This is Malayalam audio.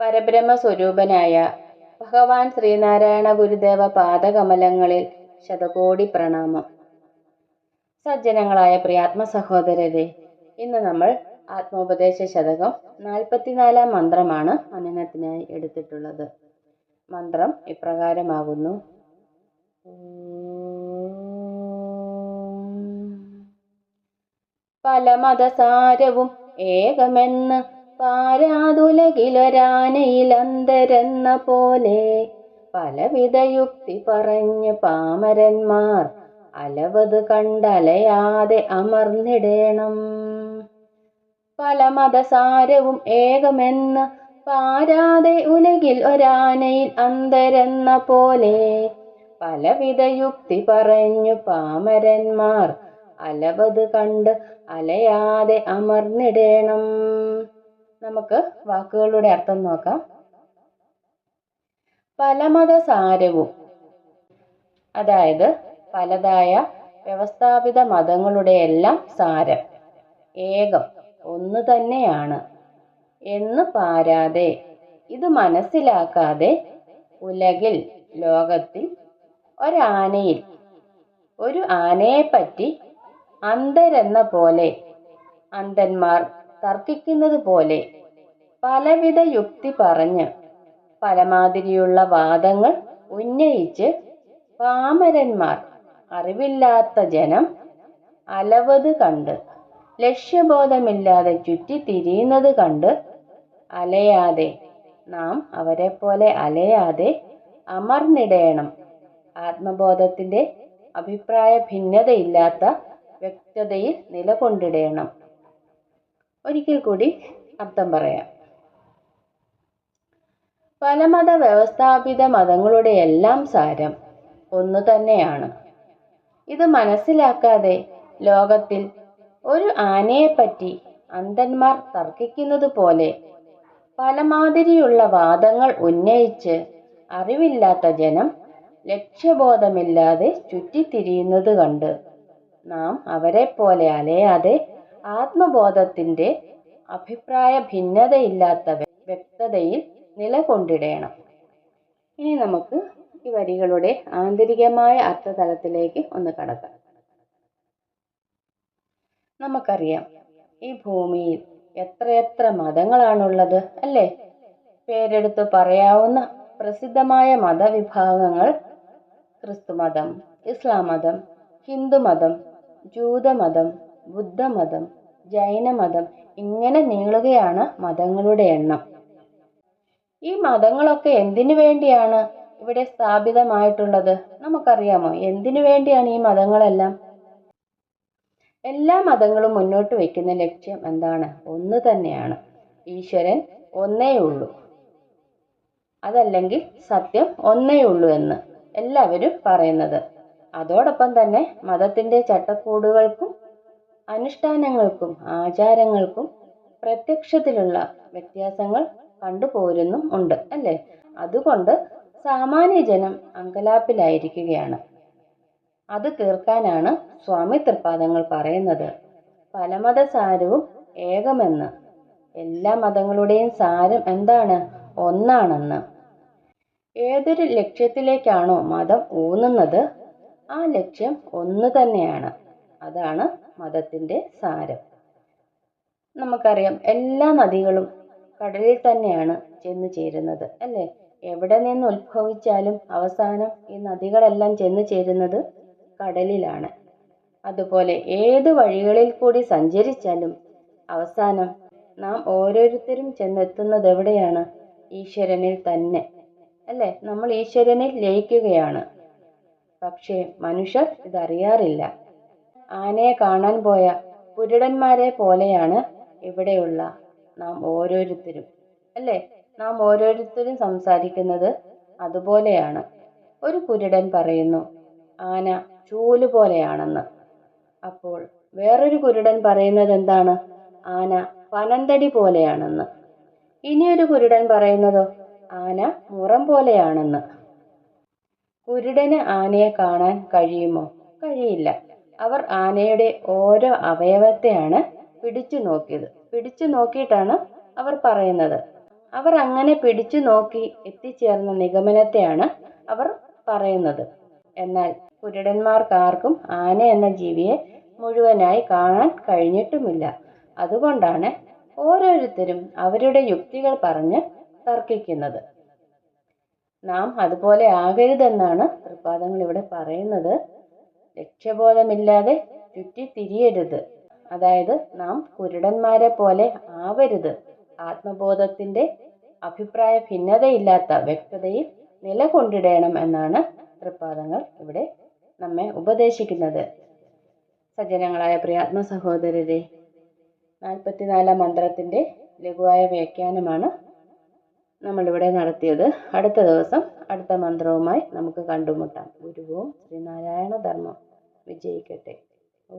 പരബ്രഹ്മ സ്വരൂപനായ ഭഗവാൻ ശ്രീനാരായണ ഗുരുദേവ പാദകമലങ്ങളിൽ ശതകോടി പ്രണാമം. സജ്ജനങ്ങളായ പ്രിയാത്മ സഹോദരരെ ഇന്ന് നമ്മൾ ആത്മോപദേശ ശതകം നാൽപ്പത്തിനാലാം മന്ത്രമാണ് മനനത്തിനായി എടുത്തിട്ടുള്ളത്. മന്ത്രം ഇപ്രകാരമാകുന്നു. പല മതസാരവും ഏകമെന്ന് പാരാതുലകിലൊരാനയിലന്തരെന്ന പോലെ പലവിധ യുക്തി പറഞ്ഞ് പാമരന്മാർ അലവത് കണ്ടലയാതെ അമർന്നിടേണം. പല മതസാരവും ഏകമെന്ന് പാരാതെ ഉലകിൽ ഒരാനയിൽ അന്തരെന്ന പോലെ പലവിധ യുക്തി പറഞ്ഞു പാമരന്മാർ അലവത് കണ്ട് അലയാതെ അമർന്നിടേണം. നമുക്ക് വാക്കുകളുടെ അർത്ഥം നോക്കാം. പലമത സാരവും അതായത് പലതായ വ്യവസ്ഥാപിത മതങ്ങളുടെ എല്ലാം സാരം ഏകം ഒന്ന് തന്നെയാണ്. എന്ന് പാരാതെ ഇത് മനസ്സിലാക്കാതെ ഉലകിൽ ലോകത്തിൽ ഒരാനയിൽ ഒരു ആനയെപ്പറ്റി അന്തരെന്ന പോലെ അന്ധന്മാർ തർക്കിക്കുന്നത് പോലെ പലവിധ യുക്തി പറഞ്ഞ് പലമാതിരിയുള്ള വാദങ്ങൾ ഉന്നയിച്ച് പാമരന്മാർ അറിവില്ലാത്ത ജനം അലവത് കണ്ട് ലക്ഷ്യബോധമില്ലാതെ ചുറ്റി തിരിയുന്നത് കണ്ട് അലയാതെ നാം അവരെ അവരെപ്പോലെ അലയാതെ അമർന്നിടേണം. ആത്മബോധത്തിന്റെ അഭിപ്രായ ഭിന്നതയില്ലാത്ത വ്യക്തതയിൽ നിലകൊണ്ടിടേണം. ഒരിക്കൽ കൂടി അർത്ഥം പറയാം. പലമത വ്യവസ്ഥാപിത മതങ്ങളുടെ എല്ലാം സാരം ഒന്നു തന്നെയാണ്. ഇത് മനസ്സിലാക്കാതെ ലോകത്തിൽ ഒരു ആനയെപ്പറ്റി അന്ധന്മാർ തർക്കിക്കുന്നത് പോലെ പലമാതിരിയുള്ള വാദങ്ങൾ ഉന്നയിച്ച് അറിവില്ലാത്ത ജനം ലക്ഷ്യബോധമില്ലാതെ ചുറ്റിത്തിരിയുന്നത് കണ്ട് നാം അവരെപ്പോലെ അലയാതെ ആത്മബോധത്തിന്റെ അഭിപ്രായ ഭിന്നതയില്ലാത്ത വ്യക്തതയിൽ നിലകൊണ്ടിടേണം. ഇനി നമുക്ക് ഈ വരികളുടെ ആന്തരികമായ അർത്ഥതലത്തിലേക്ക് ഒന്ന് കടക്കാം. നമുക്കറിയാം ഈ ഭൂമിയിൽ എത്രയെത്ര മതങ്ങളാണുള്ളത് അല്ലേ? പേരെടുത്ത് പറയാവുന്ന പ്രസിദ്ധമായ മതവിഭാഗങ്ങൾ ക്രിസ്തുമതം ഇസ്ലാം മതം ഹിന്ദുമതം ജൂതമതം ബുദ്ധമതം ജൈനമതം ഇങ്ങനെ നീളുകയാണ് മതങ്ങളുടെ എണ്ണം. ഈ മതങ്ങളൊക്കെ എന്തിനു വേണ്ടിയാണ് ഇവിടെ സ്ഥാപിതമായിട്ടുള്ളത്? നമുക്കറിയാമോ? എന്തിനു വേണ്ടിയാണ് ഈ മതങ്ങളെല്ലാം? എല്ലാ മതങ്ങളും മുന്നോട്ട് വയ്ക്കുന്ന ലക്ഷ്യം എന്താണ്? ഒന്ന് തന്നെയാണ്. ഈശ്വരൻ ഒന്നേ ഉള്ളൂ. അതല്ലെങ്കിൽ സത്യം ഒന്നേ ഉള്ളൂ എന്ന് എല്ലാവരും പറയുന്നത്. അതോടൊപ്പം തന്നെ മതത്തിന്റെ ചട്ടക്കൂടുകൾക്കും അനുഷ്ഠാനങ്ങൾക്കും ആചാരങ്ങൾക്കും പ്രത്യക്ഷത്തിലുള്ള വ്യത്യാസങ്ങൾ കണ്ടുപോരുന്നും ഉണ്ട് അല്ലേ? അതുകൊണ്ട് സാമാന്യ ജനം അങ്കലാപ്പിലായിരിക്കുകയാണ്. അത് തീർക്കാനാണ് സ്വാമി തൃപ്പാദങ്ങൾ പറയുന്നത്. പലമതസാരവും ഏകമെന്ന്. എല്ലാ മതങ്ങളുടെയും സാരം എന്താണ്? ഒന്നാണെന്ന്. ഏതൊരു ലക്ഷ്യത്തിലേക്കാണോ മതം ഊന്നുന്നത്? ആ ലക്ഷ്യം ഒന്ന് തന്നെയാണ്. അതാണ് മതത്തിന്റെ സാരം. നമുക്കറിയാം എല്ലാ നദികളും കടലിൽ തന്നെയാണ് ചെന്ന് ചേരുന്നത് അല്ലേ? എവിടെ നിന്ന് ഉത്ഭവിച്ചാലും അവസാനം ഈ നദികളെല്ലാം ചെന്ന് ചേരുന്നത് കടലിലാണ്. അതുപോലെ ഏത് വഴികളിൽ കൂടി സഞ്ചരിച്ചാലും അവസാനം നാം ഓരോരുത്തരും ചെന്നെത്തുന്നത് എവിടെയാണ്? ഈശ്വരനിൽ തന്നെ അല്ലേ? നമ്മൾ ഈശ്വരനിൽ ലയിക്കുകയാണ്. പക്ഷേ മനുഷ്യർ ഇതറിയാറില്ല. ആനയെ കാണാൻ പോയ കുരുടന്മാരെ പോലെയാണ് ഇവിടെയുള്ള നാം ഓരോരുത്തരും. അല്ലേ? നാം ഓരോരുത്തരും സംസാരിക്കുന്നത് അതുപോലെയാണ്. ഒരു കുരുടൻ പറയുന്നു ആന ചൂൽ പോലെയാണെന്ന് അപ്പോൾ വേറൊരു കുരുടൻ പറയുന്നത് എന്താണ് ആന പനന്തടി പോലെയാണെന്ന്. ഇനിയൊരു കുരുടൻ പറയുന്നതോ ആന മുറം പോലെയാണെന്ന്. കുരുടന് ആനയെ കാണാൻ കഴിയുമോ? കഴിയില്ല. അവർ ആനയുടെ ഓരോ അവയവത്തെയാണ് പിടിച്ചു നോക്കിയത്. പിടിച്ചു നോക്കിയിട്ടാണ് അവർ പറയുന്നത്. അവർ അങ്ങനെ പിടിച്ചു നോക്കി എത്തിച്ചേർന്ന നിഗമനത്തെയാണ് അവർ പറയുന്നത്. എന്നാൽ കുരുടന്മാർക്കാർക്കും ആന എന്ന ജീവിയെ മുഴുവനായി കാണാൻ കഴിഞ്ഞിട്ടുമില്ല. അതുകൊണ്ടാണ് ഓരോരുത്തരും അവരുടെ യുക്തികൾ പറഞ്ഞ് തർക്കിക്കുന്നത്. നാം അതുപോലെ ആകരുതെന്നാണ് തൃപ്പാദങ്ങൾ ഇവിടെ പറയുന്നത്. ലക്ഷ്യബോധമില്ലാതെ ചുറ്റിത്തിരിയരുത്. അതായത് നാം കുരുടന്മാരെ പോലെ ആവരുത്. ആത്മബോധത്തിന്റെ അഭിപ്രായ ഭിന്നതയില്ലാത്ത വ്യക്തതയിൽ നിലകൊണ്ടിടണം എന്നാണ് തൃപ്പാദങ്ങൾ ഇവിടെ നമ്മെ ഉപദേശിക്കുന്നത്. സജ്ജനങ്ങളായ പ്രിയാത്മ സഹോദരരെ നാൽപ്പത്തിനാലാം മന്ത്രത്തിന്റെ ലഘുവായ വ്യാഖ്യാനമാണ് നമ്മളിവിടെ നടത്തിയത് അടുത്ത ദിവസം അടുത്ത മന്ത്രവുമായി നമുക്ക് കണ്ടുമുട്ടാം. ഗുരുവും ശ്രീനാരായണ ധർമ്മം. വിജയിക്കട്ടെ. ഓ